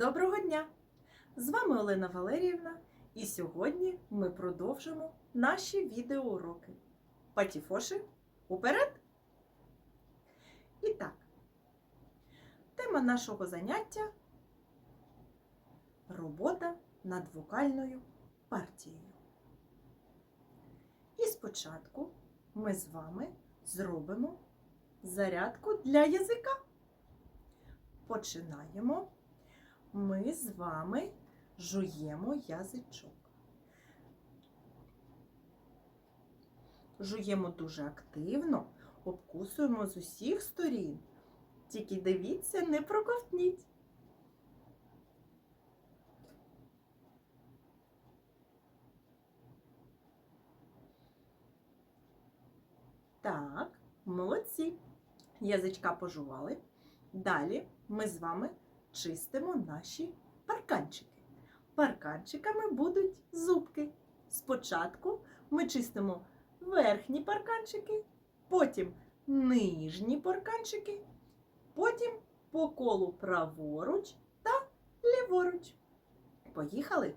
Доброго дня! З вами Олена Валеріївна, і сьогодні ми продовжимо наші відеоуроки. Патіфоши уперед! І так, тема нашого заняття робота над вокальною партією. І спочатку ми з вами зробимо зарядку для язика. Починаємо. Ми з вами жуємо язичок. Жуємо дуже активно, обкусуємо з усіх сторін. Тільки дивіться, не проковтніть. Так, молодці. Язичка пожували. Далі ми з вами чистимо наші парканчики. Парканчиками будуть зубки. Спочатку ми чистимо верхні парканчики, потім нижні парканчики, потім по колу праворуч та ліворуч. Поїхали?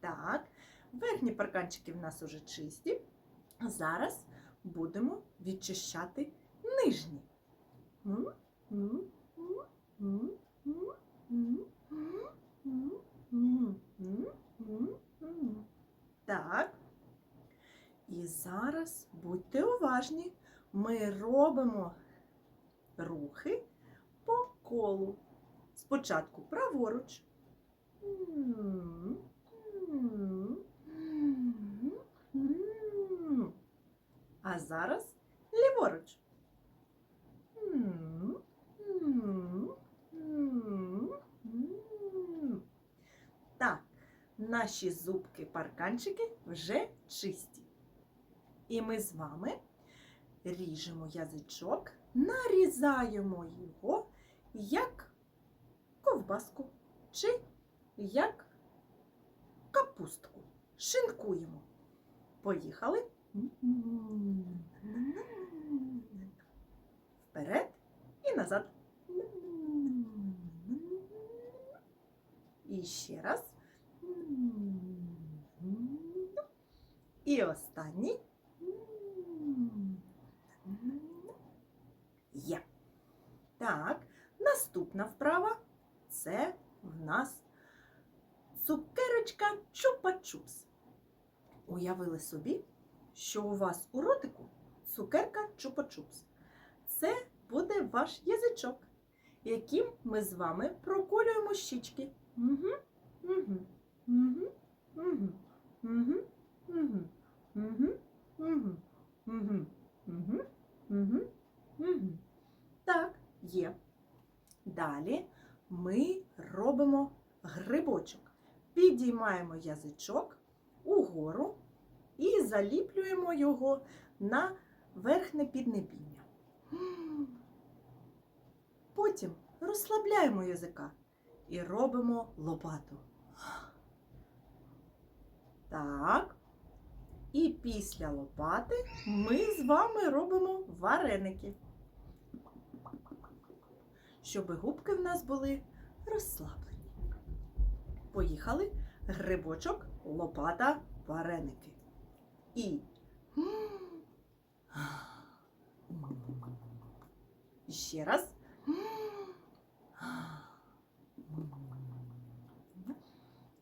Так, верхні парканчики в нас уже чисті. Зараз будемо відчищати нижні. Так. І зараз будьте уважні. Ми робимо рухи по колу. Спочатку праворуч. А зараз ліворуч. Так, наші зубки парканчики вже чисті. І ми з вами ріжемо язичок, нарізаємо його як ковбаску чи як капустку. Шинкуємо. Поїхали. Вперед і назад. І ще раз. І останній. Є. Так, наступна вправа це в нас цукерочка чупа-чупс. Уявили собі, що у вас у ротику цукерка чупа-чупс. Це буде ваш язичок, яким ми з вами проколюємо щічки. Угу, угу, угу, угу, угу, угу, угу, угу, угу, угу, угу, угу. Так, є. Далі ми робимо грибочок. Підіймаємо язичок угору і заліплюємо його на верхнє піднебіння. Потім розслабляємо язика і робимо лопату. Так. І після лопати ми з вами робимо вареники, щоб губки в нас були розслаблені. Поїхали грибочок, лопата, вареники. І ще раз.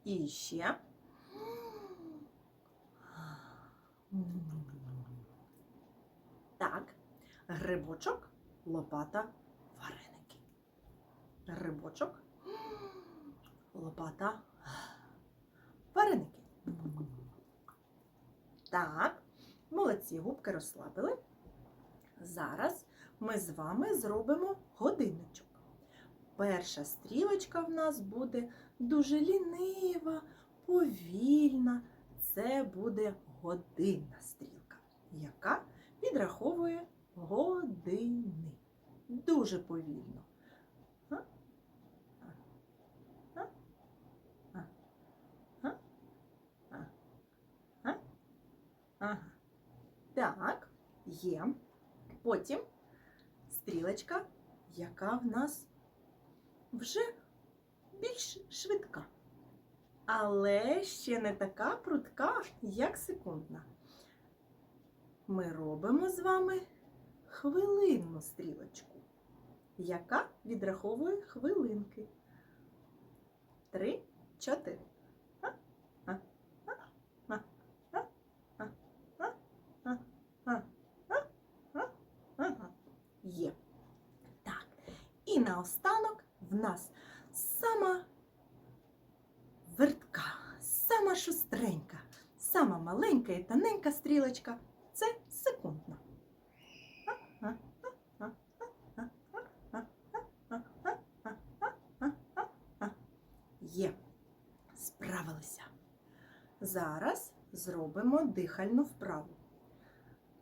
І ще. Так, грибочок, лопата, вареники. Грибочок, лопата, вареники. Так, молодці, губки розслабили. Зараз ми з вами зробимо годинничок. Перша стрілочка в нас буде дуже лінива, повільна. Це буде годинна стрілка, яка підраховує години. Дуже повільно. А? А? А? А? А? А? Ага. Так. Є. Потім стрілочка, яка в нас вже більш швидка. Але ще не така прудка, як секундна. Ми робимо з вами хвилинну стрілочку, яка відраховує хвилинки. Три, чотири. Наостанок в нас сама вертка, сама шустренька, сама маленька і тоненька стрілочка це секундна. Є. Справилися. Зараз зробимо дихальну вправу.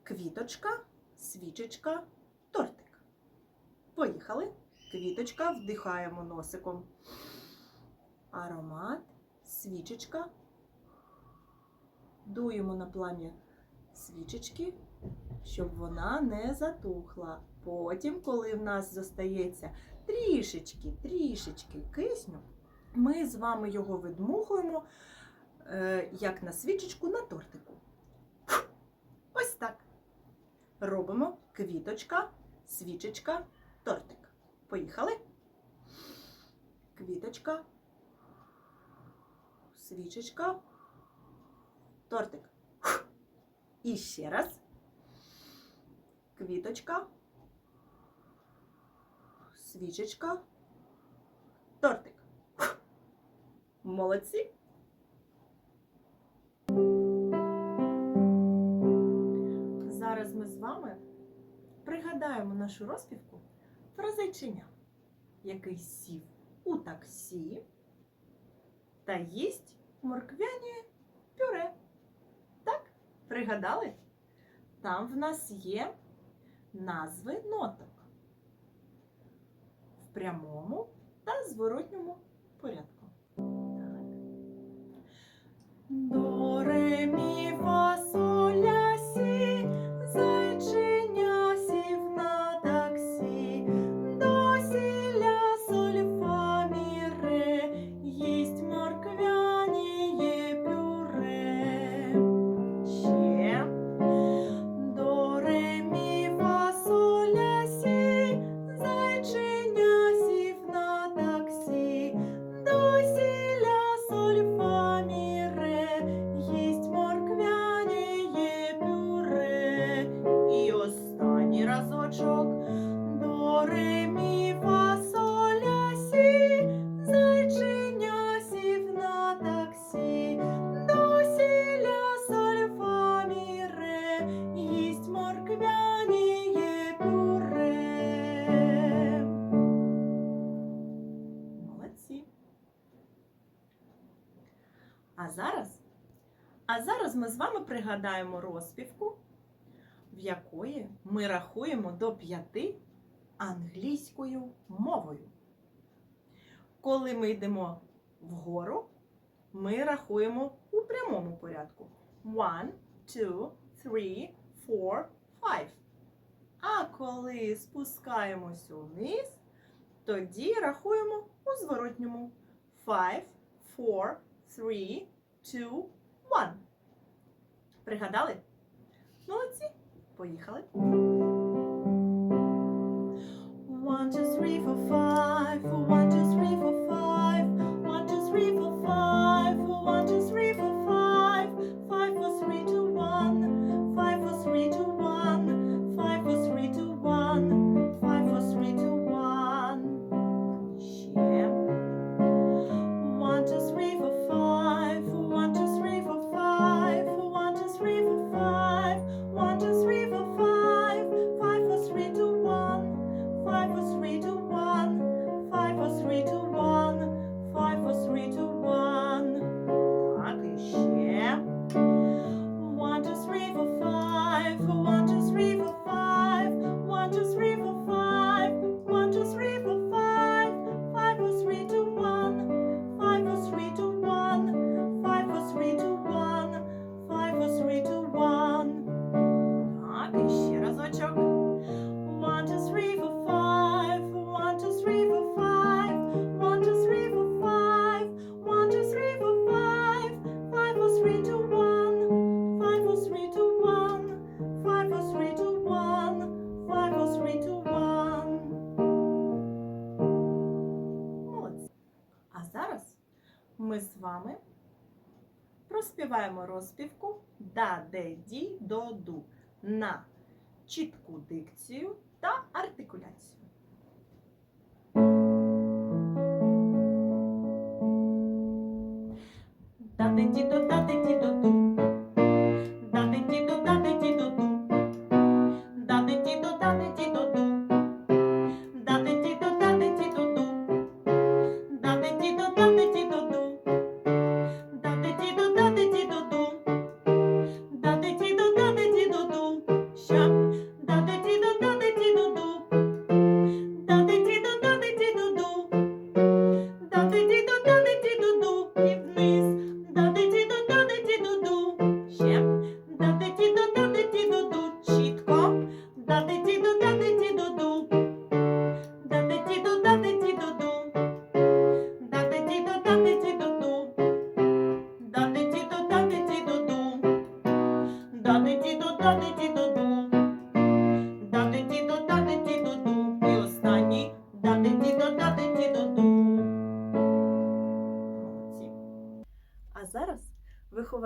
Квіточка, свічечка, тортик. Поїхали. Квіточка вдихаємо носиком. Аромат, свічечка. Дуємо на плам'я свічечки, щоб вона не затухла. Потім, коли в нас зостається трішечки, трішечки кисню, ми з вами його видмухуємо, е, як на свічечку на тортику. Ось так. Робимо квіточка, свічечка, тортик. Поїхали. Квіточка, свічечка, тортик. І ще раз. Квіточка, свічечка, тортик. Молодці. Зараз ми з вами пригадаємо нашу розпівку про який сів у таксі та їсть морквяне пюре. Так, пригадали? Там в нас є назви ноток в прямому та зворотньому порядку. Так. До, ре, мі, фа, а зараз ми з вами пригадаємо розпівку, в якої ми рахуємо до п'яти англійською мовою. Коли ми йдемо вгору, ми рахуємо у прямому порядку. One, two, three, four, five. А коли спускаємося вниз, тоді рахуємо у зворотньому. Five, four, three, two, one. Пригадали? Молодці. Поїхали. One, two, three, four, five. One, two, three, four, five. One, two, three, four, five. Шукаємо розпівку да, де, ді, до, ду на чітку дикцію та артикуляцію. Да, де, ді, до, да, де, ді, до, ду.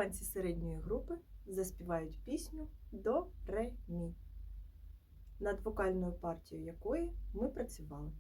вихованці середньої групи заспівають пісню до ре мі, над вокальною партією якої ми працювали.